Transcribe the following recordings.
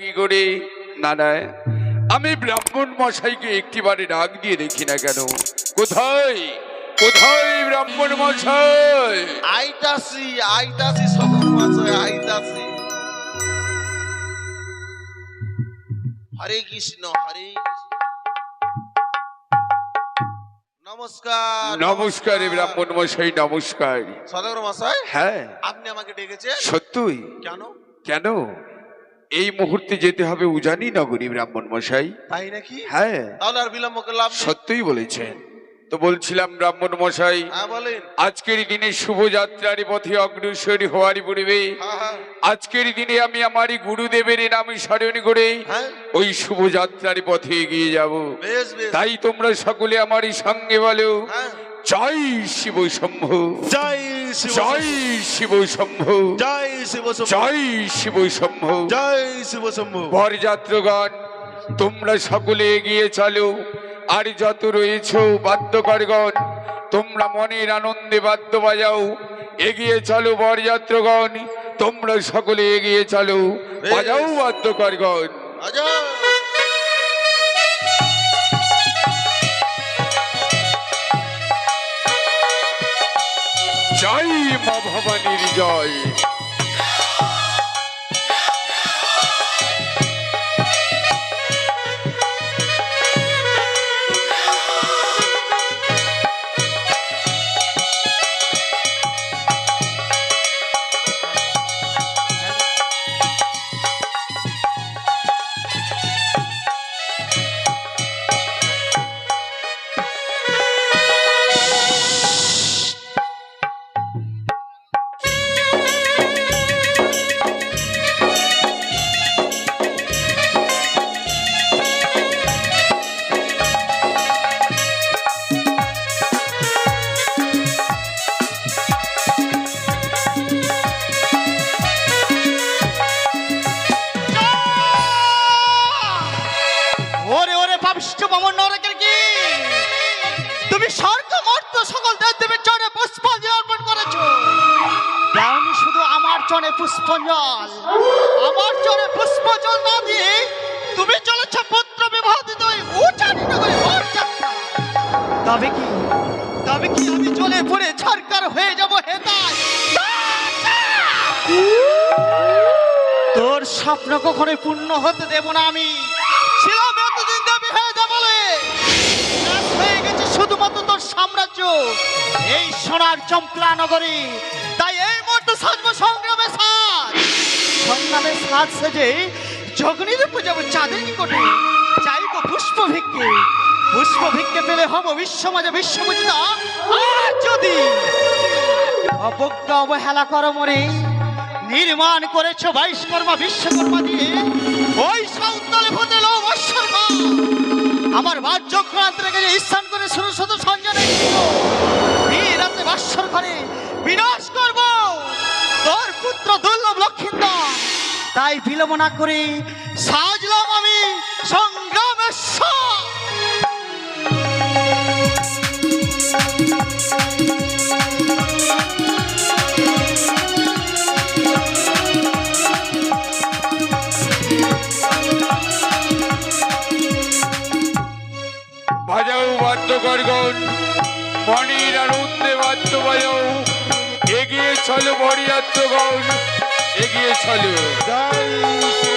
কি করে? না আমি ব্রাহ্মণ মশাইকে একটি একটিবারে ডাক দিয়ে দেখি না কেন? কোথায়? কোথায় ব্রাহ্মণ মশাই? আইতাছি সদর মাঝে আইতাছি হরে কৃষ্ণ হরে। নমস্কার। নমস্কার ব্রাহ্মণ মশাই নমস্কার। সদর মশাই হ্যাঁ। আপনি আমাকে ডেকেছেন? সত্যই। কেন? কেন? এই মুহূর্তে যেতে হবে উজানি নগরী ব্রাহ্মণ মশাই। তাই নাকি? হ্যাঁ। তাহলে আর বিলম্ব করলাম। সত্যই বলেছেন। তো বলছিলাম ব্রাহ্মণ মশাই হ্যাঁ বলেন। আজকের দিনে শুভযাত্রার পথে অগ্রসর হওয়ার পূর্বে হ্যাঁ হ্যাঁ। আজকের দিনে আমি আমারই গুরুদেবের নামে স্মরণ করে ওই শুভযাত্রার পথে এগিয়ে যাব। তাই তোমরা সকলে আমারই সঙ্গে বলো। হ্যাঁ। জয় শিব শম্ভু। জয় জয় শিব শম্ভু। জয় শিব। জয় শিব শম্ভু। জয় শিব শম্ভু। বরযাত্রগণ তোমরা সকলে এগিয়ে চলো। আর যত রয়েছ বাদ্যকরগণ তোমরা মনের আনন্দে বাদ্য বাজাও। এগিয়ে চলো বরযাত্রগণ তোমরা সকলে এগিয়ে চলো। বাজাও বাদ্যকরগণ। আজা ভবানীর জয় চরণে পুষ্পাঞ্জল আমার চরণে পুষ্পজল না দিয়ে তুমি চলেছ পুত্র বিবাহ তবে কি তবে কি আমি চলে পড়ে ছাড়কার হয়ে যাব হেতায়? তোর স্বপ্ন কখনোই পূর্ণ হতে দেব না আমি। সাম্রাজ্য। এই সোনার চম্পলা নগরী, তাই এই মুহূর্তে সাজবো সংগ্রামে সংগ্রামে সাজ সেজে জগনী রূপে যাব চাঁদের নিকটে চাইব পুষ্প ভিক্ষে পুষ্প ভিক্ষে পেলে হব বিশ্বমাজে বিশ্বপূজিতা আর যদি অবজ্ঞা অবহেলা মরে নির্মাণ করেছ বাইশকর্মা বিশ্বকর্মা দিয়ে ওই আমার বাহ্য ক্রান্ত রেখে যে স্থান করে শুধু সঞ্জনে রাতে বিনাশ করব। তোর পুত্র দুর্লভ লক্ষিন্দর। তাই বিলম্ব না করে সাজলাম আমি সংগ্রামেশ্বর। বাজাও বাদ্যকরগণ মনির আনন্দে বাদ্য বাজাও। এগিয়ে চলো বড়িয়াত্মগণ এগিয়ে চলো।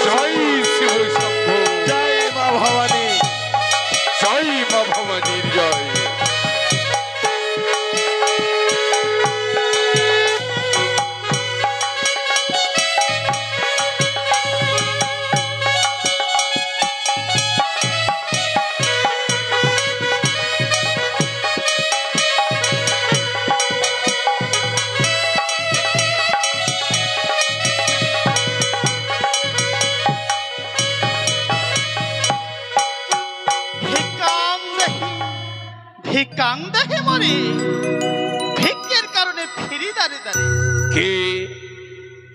জয়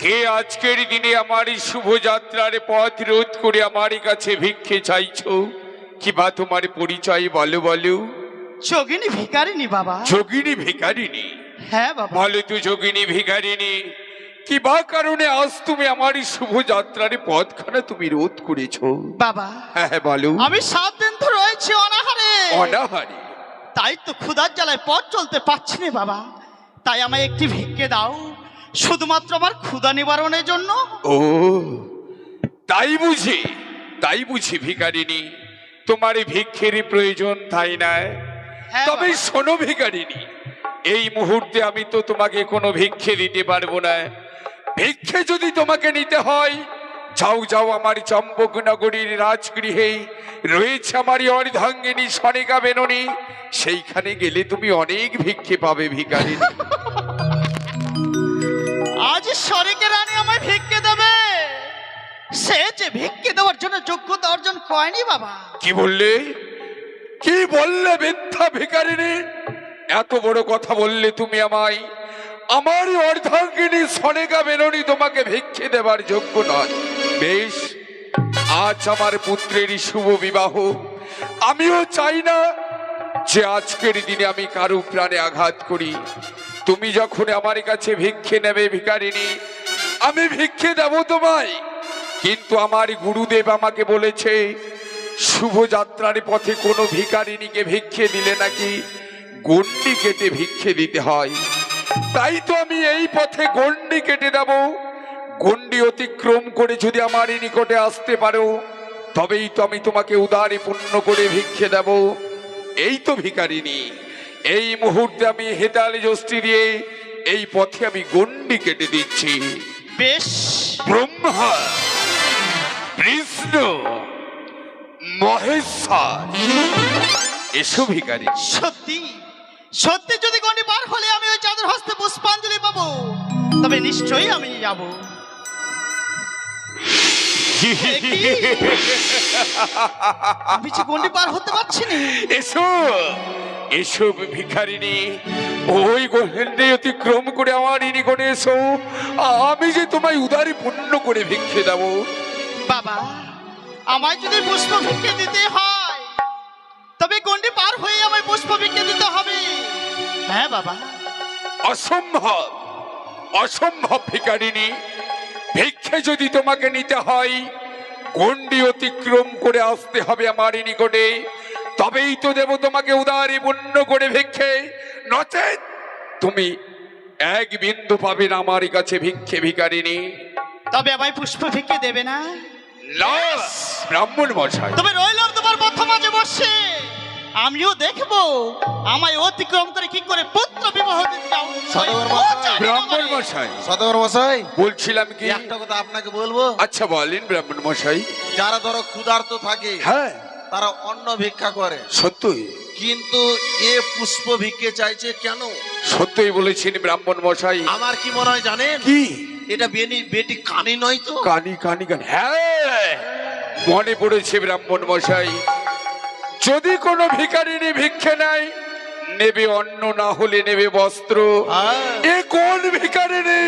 কে আজকের দিনে আমার এই শুভযাত্রার পথ রোধ করে আমার কাছে ভিক্ষে চাইছ? কি বা তোমার পরিচয় বলো বলো। যোগিনী ভিকারিনী বাবা। যোগিনী ভিকারিনী হ্যাঁ বাবা। বলো তো যোগিনী ভিখারিনী কি বা কারণে আজ তুমি আমার এই শুভযাত্রার পথখানা তুমি রোধ করেছ? বাবা হ্যাঁ হ্যাঁ বলো। আমি সাত দিন তো রয়েছি অনাহারে। অনাহারি? তাই তো ক্ষুধার জ্বালায় পথ চলতে পারছি না বাবা। তাই আমায় একটি ভিক্ষে দাও। শুধুমাত্র আমার ক্ষুধা নিবারণের জন্য? ও তাই বুঝি তাই বুঝি ভিকারিনী তোমার ভিক্ষেরই প্রয়োজন তাই না হ্যাঁ তবে শোনো ভিকারিনী এই মুহূর্তে আমি তো তোমাকে কোনো ভিক্ষে দিতে পারব না। ভিক্ষে যদি তোমাকে নিতে হয় যাও যাও আমার চম্পকনগরীর রাজগৃহে রয়েছে আমার অর্ধাঙ্গিনী সনিকা বেননি সেইখানে গেলে তুমি অনেক ভিক্ষে পাবে ভিকারিনী আজ সরেকে রানী আমায় ভিক্ষে দেবে। সে যে ভিক্ষে দেওয়ার জন্য যোগ্যতা অর্জন করেনি বাবা। কি বললে? কি বললে মিথ্যা ভিকারিনী এত বড় কথা বললে তুমি আমায়। আমারই অর্ধাঙ্গিনী সনেগা বেরোনি তোমাকে ভিক্ষে দেবার যোগ্য নয়। বেশ, আজ আমার পুত্রেরই শুভ বিবাহ। আমিও চাই না যে আজকের দিনে আমি কারও প্রাণে আঘাত করি। তুমি যখন আমার কাছে ভিক্ষে নেবে ভিকারিনী আমি ভিক্ষে দেব তোমায়। কিন্তু আমার গুরুদেব আমাকে বলেছে শুভযাত্রার পথে কোনো ভিকারিনীকে ভিক্ষে দিলে নাকি গন্ডি কেটে ভিক্ষে দিতে হয়। তাই তো আমি এই পথে গন্ডি কেটে দেব। গন্ডি অতিক্রম করে যদি আমার নিকটে আসতে পারো, তবেই তো আমি তোমাকে উদারে পূর্ণ করে ভিক্ষে দেব। এই তো ভিকারিনী এই মুহূর্তে আমি হেতালি যষ্টি দিয়ে এই পথে আমি গন্ডি কেটে দিচ্ছি। বেশ। ব্রহ্মা বিষ্ণু মহেশ্বর এসো ভিকারি সত্যি সত্যি যদি গন্ডি পার হলে আমি ওই চাঁদের হস্তে পুষ্পাঞ্জলি পাবো তবে নিশ্চয়ই আমি যাব। আমি যে গন্ডি পার হতে পারছি না। এসো এসো ভিখারিনী ওই গন্ডে অতিক্রম করে আমার নিকটে এসো। আমি যে তোমায় উদারে পূর্ণ করে ভিক্ষে দেব। বাবা আমায় যদি পুষ্প ভিক্ষে দিতে হয় তবে গন্ডি পার হয়ে আমায় পুষ্প ভিক্ষে দিতে হবে। হ্যাঁ বাবা। অসম্ভব অসম্ভব ভিকারিনী ভিক্ষে যদি তোমাকে নিতে হয় গন্ডি অতিক্রম করে আসতে হবে আমার নিকটে। তবেই তো দেব তোমাকে উদারি পূর্ণ করে ভিক্ষে। নচেত তুমি এক বিন্দু পাবে না আমার কাছে ভিক্ষে ভিকারিনী তবে আমায় পুষ্প ভিক্ষে দেবে না? ব্রাহ্মণ মশাই। তবে রইলাম তোমার পথ মাঝে বসে। আমিও দেখব। আমায় অতিক্রম করে কি করে পুত্র বিবাহ দিতে যাও মশাই, ব্রাহ্মণ মশাই। সদর মশাই। বলছিলাম কি? একটা কথা আপনাকে বলব? আচ্ছা বলেন ব্রাহ্মণ মশাই। যারা ধরো ক্ষুধার্ত থাকে হ্যাঁ। তারা অন্ন ভিক্ষা করে। সত্যই। কিন্তু এ পুষ্প ভিক্ষে চাইছে কেন? সত্যই বলেছেন ব্রাহ্মণ মশাই। আমার কি মনে হয় জানেন? কি? এটা বেনি বেটি কানি নয় তো? কানি কানি কানি। হ্যাঁ। মনে পড়েছে ব্রাহ্মণ মশাই। যদি কোনো ভিখারিনী ভিক্ষে নেয় নেবে অন্ন না হলে নেবে বস্ত্র। হ্যাঁ। এ কোন ভিখারিনী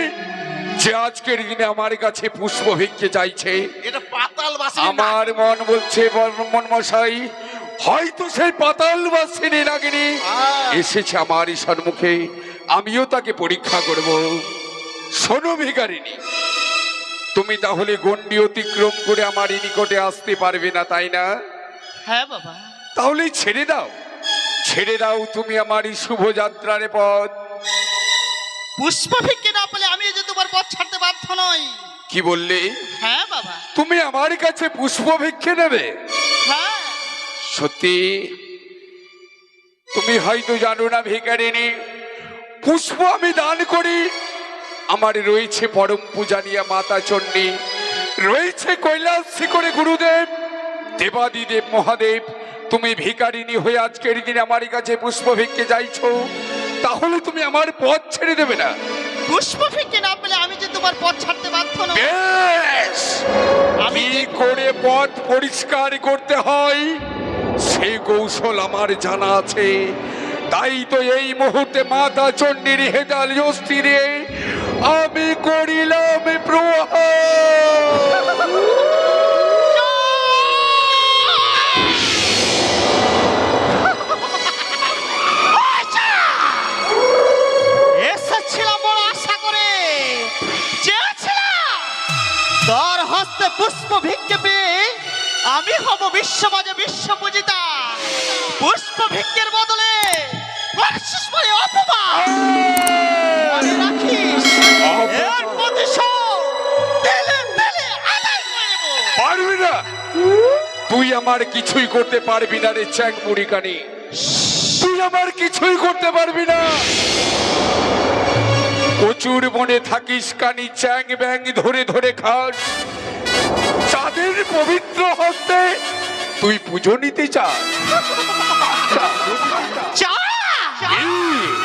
যে আজকের দিনে আমার কাছে পুষ্প ভিক্ষে চাইছে? এটা পাতাল বাসি আমার মন বলছে ব্রাহ্মণ মশাই হয়তো সেই পাতাল বাসিনী নাগিনী হ্যাঁ। এসেছে আমার এই সম্মুখে আমিও তাকে পরীক্ষা করব। শোনো ভিকারিনী তুমি তাহলে গন্ডি অতিক্রম করে আমার এই নিকটে আসতে পারবে না তাই না? হ্যাঁ বাবা। তাহলে ছেড়ে দাও। ছেড়ে দাও তুমি আমার এই শুভযাত্রার পথ। পুষ্প ভিক্ষে না পেলে আমি যে তোমার পথ ছাড়তে বাধ্য নই। কি বললে? হ্যাঁ বাবা। তুমি আমার কাছে পুষ্প ভিক্ষে নেবে? হ্যাঁ। সত্যি? তুমি হয়তো জানো না ভিকারিনী পুষ্প আমি দান করি। আমার রয়েছে পরম পূজানিয়া মাতা চণ্ডী। রয়েছে কৈলাস শিখরে গুরুদেব দেবাদিদেব মহাদেব। তুমি ভিকারিনী হয়ে আজকের দিন আমার কাছে পুষ্প ভিক্ষে যাইছো তাহলে তুমি আমার পথ ছেড়ে দেবে না। পুষ্প ভিক্ষে না পেলে আমি যে তোমার পথ ছাড়তে বাধ্য বেশ! আমি করে পথ পরিষ্কার করতে হয় সেই কৌশল আমার জানা আছে। তাই তো এই মুহূর্তে মাতা চণ্ডীর হেদাল রে আমি করিলাম প্রহার আমি হব বিশ্ববাজে বিশ্ব পূজিতা পুষ্প ভিক্ষের বদলে বর্ষিস বলে অপমান। রাখিস এর প্রতিশোধ তেলে তেলে আদায় করে পারবি না। তুই আমার কিছুই করতে পারবি না রে চ্যাং মুড়িকানি। তুই আমার কিছুই করতে পারবি না। প্রচুর মনে থাকিস কানি চ্যাং ব্যাং ধরে ধরে খাস। চাঁদের পবিত্র হস্তে তুই পুজো নিতে চাস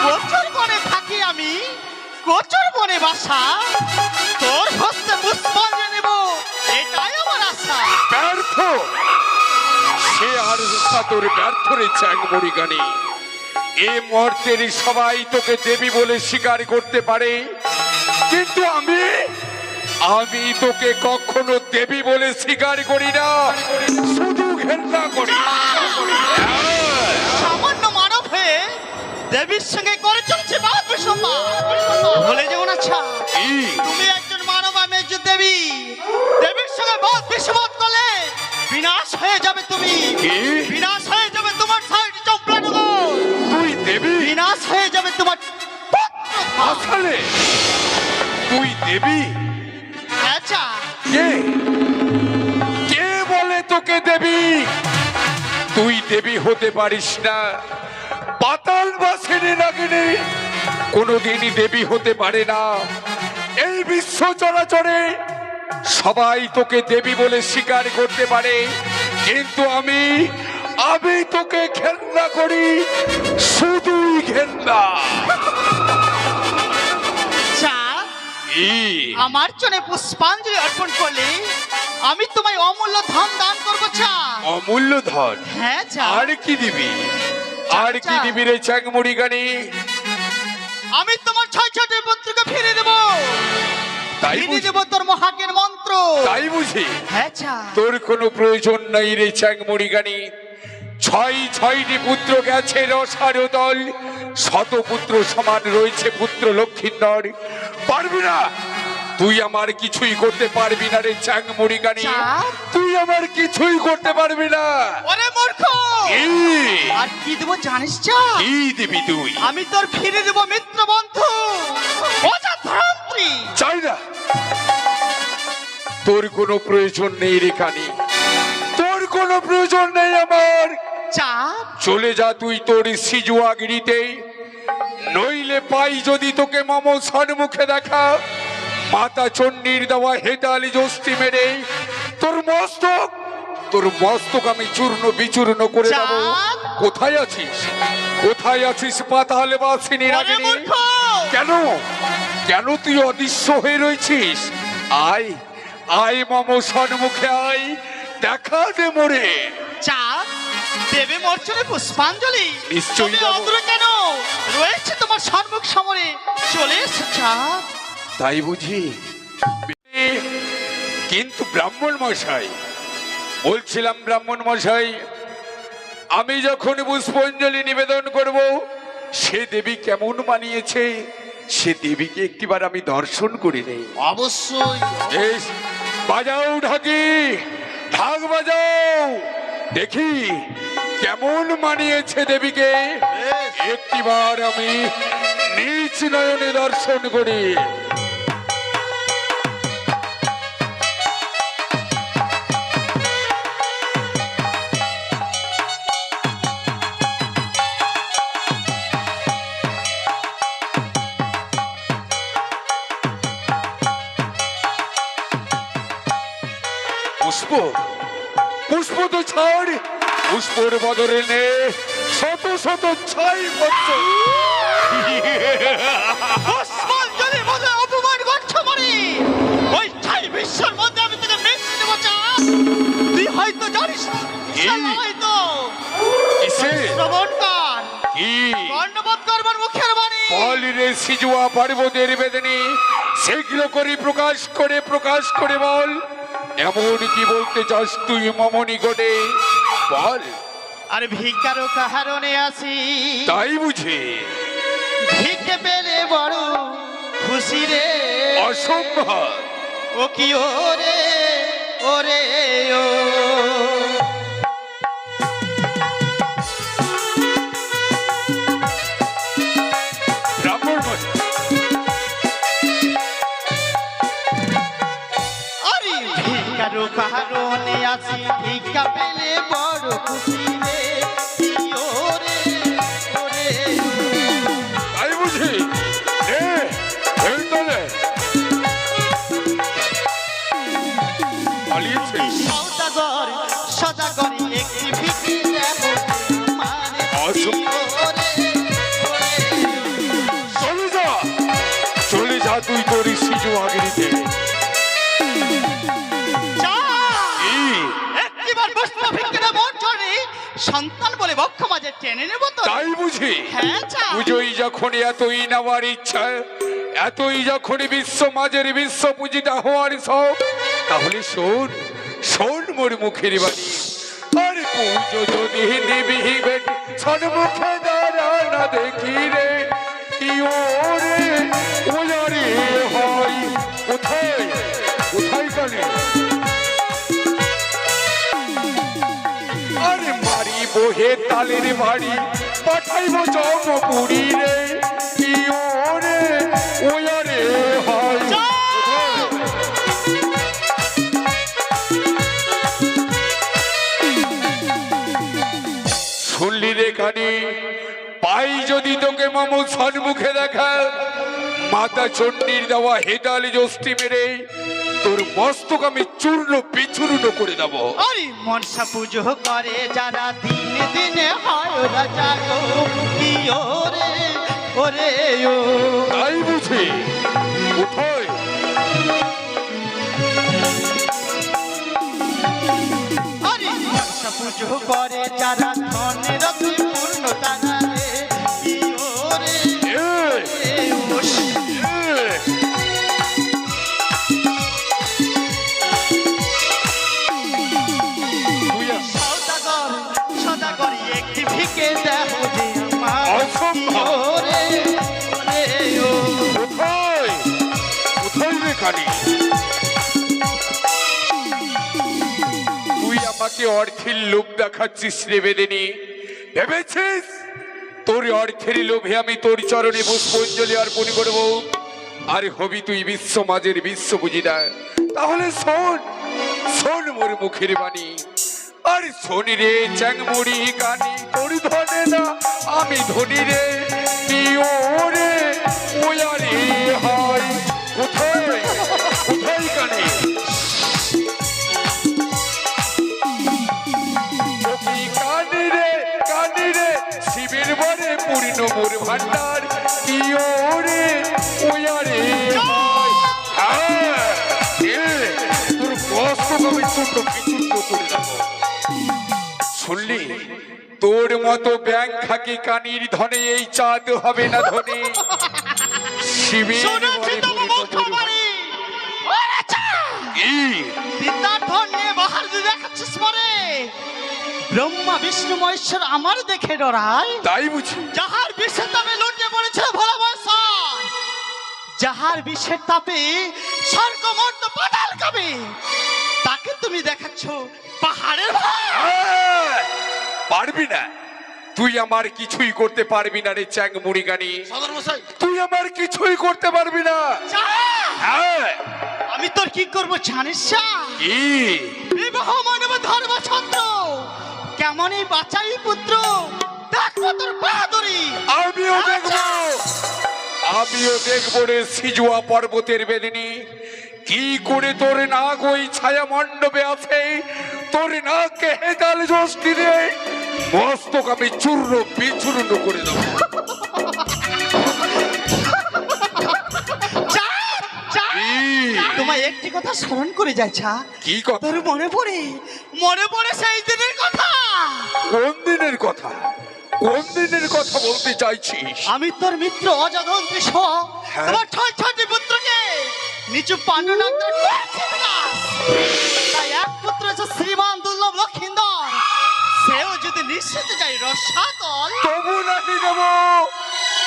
গোচর বনে থাকি আমি গোচর বনে বাসা। তোর হস্তে পুষ্পাঞ্জলি নেব এটাই আমার আশা। ব্যর্থ। সে আর তোর ব্যর্থ রে চ্যাং মুড়িকানি এ মুহূর্তের সবাই তোকে দেবী বলে স্বীকার করতে পারে। কিন্তু আমি আমি তোকে কখনো দেবী বলে স্বীকার করি না। শুধু ঘেন্না করি। সামান্য মানব হয়ে দেবীর সঙ্গে করে চলছে ভুলে যেও না ছা তুমি একজন মানব আমি একজন দেবী। দেবীর সঙ্গে বাদ বিষবাদ করলে বিনাশ হয়ে যাবে তুমি? বিনাশ হয়ে যাবে তোমার সাইড চম্পলানগর তুই দেবী? বিনাশ হয়ে যাবে তোমার আসলে তুই দেবী? আচ্ছা কে? কে বলে তোকে দেবী? তুই দেবী হতে পারিস না। পাতাল বাসিনী নাগিনী কোনোদিনই দেবী হতে পারে না। এই বিশ্ব চরাচরে সবাই তোকে দেবী বলে স্বীকার করতে পারে। কিন্তু আমি আমি তোকে ঘেন্না করি। শুধুই ঘেন্না। আমার চনে পুষ্পাঞ্জলি অর্পণ করলে আমি তোমায় অমূল্য ধন দান করব চা। অমূল্য ধন? হ্যাঁ চা। আর কি দিবি? আর কি। দিবি রে চাংমুড়ি গানি? আমি তোমার ছয় ছয়টি পুত্রকে ফিরে দেব। তাই বুঝি? দেব তোর মহাকের মন্ত্র। তাই বুঝি? হ্যাঁ চা। তোর কোনো প্রয়োজন নাই রে চাংমুড়ি গানি। ছয় ছয়টি পুত্র গেছে রসার দল। শত পুত্র সমান রয়েছে পুত্র লক্ষ্মীন্দর পারবি না? তুই আমার কিছুই করতে পারবি না রে চাংমুড়ি গানি। তুই আমার কিছুই করতে পারবি না। ওরে মূর্খ! আর কি দেবো জানিস চা কি দিবি তুই? আমি তোর ফিরে দেব মিত্র বন্ধু। অজাধরান্ত্রী চাই না। তোর কোনো প্রয়োজন নেই রে কানি। তোর কোনো প্রয়োজন নেই আমার। চা চলে যা তুই তোর সিজুয়াগিরিতে। নইলে পাই যদি তোকে মম সন্মুখে দেখা। মাতা চণ্ডীর দেওয়া হেতালি জস্তি মেরে তোর মস্তক তোর মস্তক আমি চূর্ণ বিচূর্ণ করে দেব কোথায় আছিস? কোথায় আছিস পাতালে বাসিনী রাগিনী? কেন? কেন তুই অদৃশ্য হয়ে রয়েছিস? আয় আয় মম সন্মুখে আয় দেখা দে মোরে। চা দেবে মর্চনে পুষ্পাঞ্জলি। নিশ্চয়ই কেন? রয়েছে তোমার সম্মুখ সমরে। চলে তাই বুঝি? কিন্তু ব্রাহ্মণ মশাই বলছিলাম ব্রাহ্মণ মশাই আমি যখন পুষ্পাঞ্জলি নিবেদন করব সে দেবী কেমন মানিয়েছে? সে দেবীকে একটিবার আমি দর্শন করি নেই। অবশ্যই। বেশ বাজাও ঢাকি ঢাক বাজাও। দেখি কেমন মানিয়েছে দেবীকে। একটিবার আমি নিজ নয়নে দর্শন করি। পুষ্প পুষ্প তো ছাড়। পুষ্পর বদলে নে। শত শত ছাই পুষ্পাঞ্জলি অপমান করছ মানে? ওই ছাই বিশ্বের মধ্যে আমি তোকে দেবো চা তুই হয়তো জানিস না? হয়তো। কিসে? শ্রবণ কান কি? কর্ণবোধ করবার মুখের বাণী। বলিরে সিজুয়া পার্বতের বেদনী সেগুলো করে প্রকাশ করে প্রকাশ করে বল। এমন কি বলতে চাস তুই মমনি গোটে বল। আর ভিকারও কাহারণে আসি। তাই বুঝি। ভিকে পেলে বড় খুশি রে। অসম্ভব। ও কি ওরে ওরে ও। কারণে আছি ভিক্ষা পেলে বড় খুশি। সন্তান বলে বক্ষ মাঝে টেনে নেব তো তাই বুঝি? হ্যাঁ যা। পুজোই যখন এতই নেওয়ার ইচ্ছা এতই যখন বিশ্ব মাঝের বিশ্ব পুজিটা হওয়ার সব তাহলে শোন শোন মোর মুখের বাণী। আরে পুজো যদি নিবি বেটি সন্মুখে দাঁড়া না দেখি রে কি ওরে বহে তালের বাড়ি পাঠাইব জমপুরি রে। হয়। শুনলি রে কানি পাই যদি তোকে মামু সন্মুখে দেখা মাতা চণ্ডীর দেওয়া হেদাল জষ্টি মেরে তোর মস্তক আমি চূর্ণ বিচূর্ণ করে দেবো। আরে মনসা পুজো করে যারা দিনে দিনে হয় ওরা জাগো কি ওরে ওরে ও। তাই বুঝি? কোথায় আরে মনসা পুজো করে যারা ধনের পূর্ণ তারা আমাকে অর্থের লোভ দেখাচ্ছিস রে বেদিনী। ভেবেছিস? তোর অর্থের লোভে আমি তোর চরণে পুষ্পাঞ্জলি অর্পণ করব। আর হবি তুই বিশ্ব মাঝের বিশ্ব বুঝিদা তাহলে শোন শোন মোর মুখের বাণী। আর শনি রে চ্যাংমুড়ি কানি, তোর ধনে না আমি ধনী রে। কি ওরে ওয়ারে হয়। পূর্ণ মোর ভান্ডার কি ওরে? ওয়ারে তোর কষ্ট আমি ছোট বিচূর্ণ করে দেবো। শুনলি? তোর মতো ব্যাংক খাকি কানির ধনে এই চাঁদ হবে না ধনে। শিবের শুনেছি পূর্ণ মোর মারি কি? বিদ্যার নিয়ে বাহার দেখাচ্ছিস মরে ব্রহ্মা বিষ্ণু মহেশ্বর আমার দেখে ডরায়। তাই বুঝি। যাহার বিষের তাপে লুটে পড়েছিল ভোলা বয়সন যাহার বিষের তাপে স্বর্গ মর্ত পাতাল কবে তাকে তুমি দেখাচ্ছ পাহাড়ের ভাই পারবি না। তুই আমার কিছুই করতে পারবি না রে চ্যাং মুড়িগানি। তুই আমার কিছুই করতে পারবি না! হ্যাঁ। আমি তোর কি করব জানিস? কি? বিবাহ মানব ধর্ম ছন্দ। কেমনই বাঁচাই পুত্র তোর বাহাদুরি। আমিও দেখব। আমিও দেখব রে সিজুয়া পর্বতের বেদিনী। কি করে তোর নাক ওই ছায়া মণ্ডপে আছে? তোর নাককে হেতাল জস্তি রে মস্তক আমি চূর্ণ বিচূর্ণ করে দেবো। তোমায় একটি কথা স্মরণ করে যাইছা কি কথা? তোর মনে পড়ে? মনে পড়ে সেই দিনের কথা। কোন দিনের কথা? কোন দিনের কথা বলতে চাইছিস? আমি তোর মিত্র অজগন্ত্রী স হ্যাঁ? তোমার ছয় ছয়টি পুত্রকে নিচু পাণ্ডুনাথ তাই এক পুত্র হচ্ছে শ্রীমান দুর্লভ লক্ষিন্দর। সেও যদি নিশ্চিত যাই রসাতল। তবু নাকি দেব।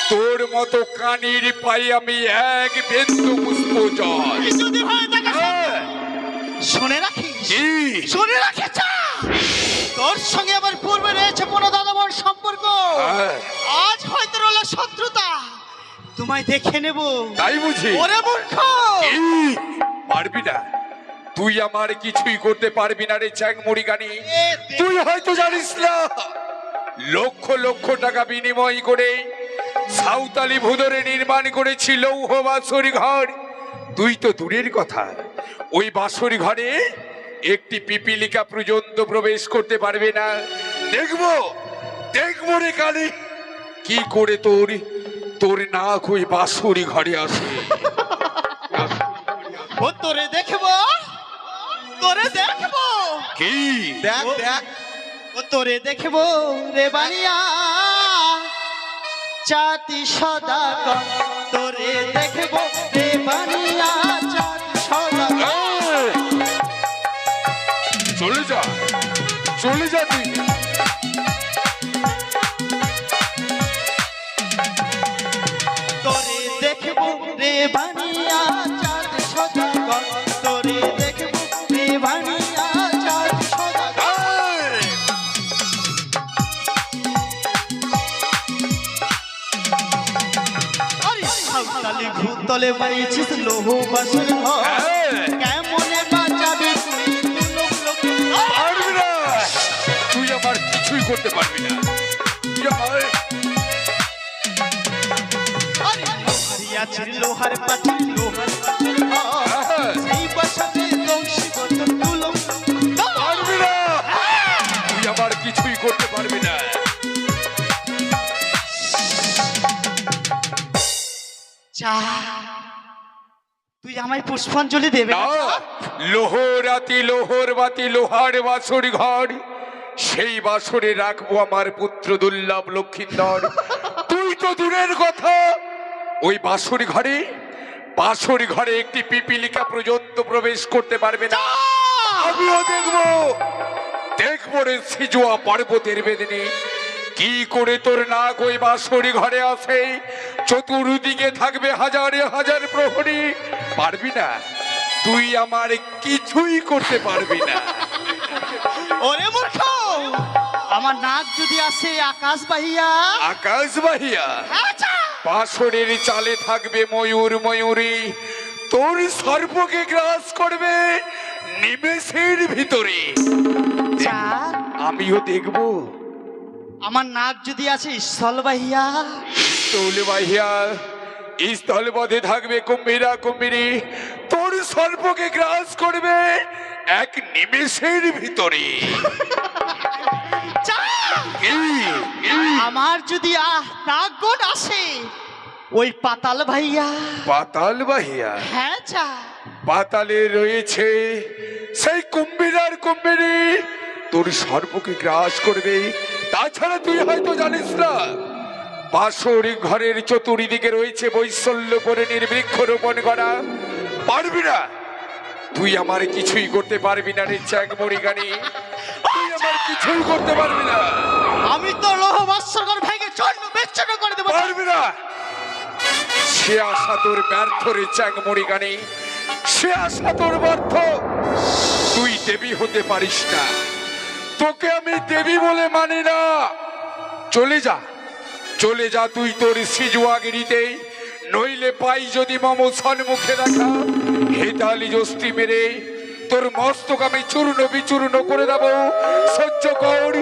তোর মতো কানির পাই আমি এক বিন্দু পুষ্প জল। যদি হয়ে থাকে হ্যাঁ, শুনে রাখিস? কি? শুনে রাখিস তোর সঙ্গে আবার পূর্বে রয়েছে কোনো দাদাবর সম্পর্ক। হ্যাঁ, আজ হয়তো রইল শত্রুতা। তোমায় দেখে নেব। তাই বুঝি। ওরে মূর্খ! পারবি না। তুই আমার কিছুই করতে পারবি না রে চ্যাং মুড়িগানি তুই হয়তো জানিস না। লক্ষ লক্ষ টাকা বিনিময় করে সাঁওতালি ভুদরে নির্মাণ করেছি লৌহ বাসরি ঘর। তুই তো দূরের কথা। ওই বাসরি ঘরে একটি পিপিলিকা পর্যন্ত প্রবেশ করতে পারবে না। দেখব দেখব রে কালি। কি করে তোর তোর নাক ওই বাসরি ঘরে আসে? ও তোরে দেখব তোরে দেখব। কি? দেখ দেখ ও তোরে দেখব রে বানিয়া চাতি সদা তোরে দেখব রে বানিয়া চাতি সদা! চলে যা চলে যা তুই তোরে দেখব রে বানিয়া ভূতলে বানিয়েছিস লোহ বাসর! কেমনে বাঁচাবি তুই? তুই আমার কিছুই করতে পারবি না। লোহারি আছে লোহার তুই আমায় পুষ্পাঞ্জলি দেবে না লোহরাতি লোহর বাতি লোহার বাসর ঘর। সেই বাসরে রাখব আমার পুত্র দুর্লভ লক্ষিন্দর। তুই তো দূরের কথা। ওই বাসর ঘরে বাসর ঘরে একটি পিপিলিকা পর্যন্ত প্রবেশ করতে পারবে না। আমিও দেখব। দেখব রে সিজুয়া পর্বতের বেদিনী। কি করে তোর নাক ওই বাসরি ঘরে আসে? চতুর্দিকে থাকবে হাজারে হাজার প্রহরী। পারবি না? তুই আমার কিছুই করতে পারবি না। ওরে মূর্খ! আমার নাক যদি আসে আকাশ বাহিয়া? আকাশ বাহিয়া। আচ্ছা। বাসরের চালে থাকবে ময়ূর ময়ূরী। তোর সর্পকে গ্রাস করবে নিমেষের ভিতরে। চা আমিও দেখব। আমার নাক যদি আসে স্থল বাহিয়া। স্থল বাহিয়া স্থল পথে থাকবে কুম্ভীরা কুম্ভীরি। তোর সর্পকে গ্রাস করবে এক নিমেষের ভিতরে। আমার যদি আহ নাক গোট আসে ওই পাতাল ভাইয়া পাতাল ভাইয়া হ্যাঁ চা। পাতালে রয়েছে সেই কুম্ভীরার কুম্ভীরি। তোর সর্বকে গ্রাস করবে। তাছাড়া তুই হয়তো জানিস না বাসর ঘরের চতুর্দিকে রয়েছে বৈশল্য করে নির্বৃক্ষ রোপণ করা। পারবি না। তুই আমার কিছুই করতে পারবি না রে চ্যাং মরিগানি। তুই আমার কিছুই করতে পারবি না। আমি তো লোহ বাস্যকর ভেঙে চন্ন বেচ্ছন্ন করে দেবো। পারবি না। সে আশা তোর ব্যর্থ রে চ্যাং মরিগানি। সে আশা তোর ব্যর্থ। তুই দেবী হতে পারিস না। তোকে আমি দেবী বলে মানি না। চলে যা চলে যা তুই তোর সিজুয়াগিরিতে নইলে পাই যদি মম সন্মুখে রাখা। হেতালি জস্তি মেরে তোর মস্তক আমি চূর্ণ বিচূর্ণ করে দেব। সহ্য কর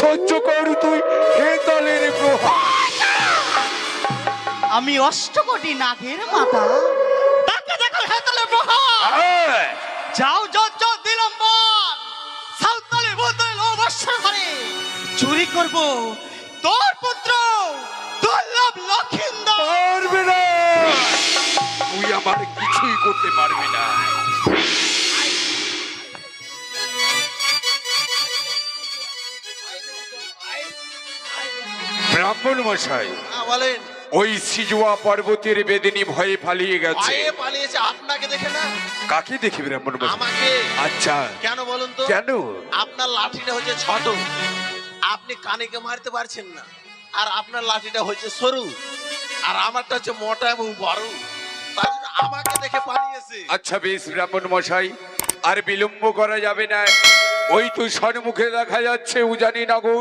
সহ্য কর তুই হেতালের প্রহার আমি অষ্টকোটি নাগের মাতা। তাকে দেখো হেতলে প্রহার আয়! যাও যজ্ঞ দিলম্বর চুরি করব। তোর পুত্র দুর্লভ লক্ষিন্দর। পারবে না। তুই আমার কিছুই করতে পারবি না। ব্রাহ্মণ মশাই হ্যাঁ, বলেন। ওই সিজুয়া পর্বতের বেদিনী ভয়ে পালিয়ে গেছে। ভয়ে পালিয়েছে আপনাকে দেখে না? কাকে দেখি ব্রাহ্মণ আমাকে। আচ্ছা। কেন বলুন তো? কেন? আপনার লাঠিটা হচ্ছে ছোট আপনি কানেকে মারতে পারছেন না। আর আপনার লাঠিটা হচ্ছে সরু। আর আমারটা হচ্ছে মোটা এবং বড়। তার আমাকে দেখে পালিয়েছে। আচ্ছা বেশ, ব্রাহ্মণ মশাই, আর বিলম্ব করা যাবে না। ওই তো সন্মুখে দেখা যাচ্ছে উজানি নগর।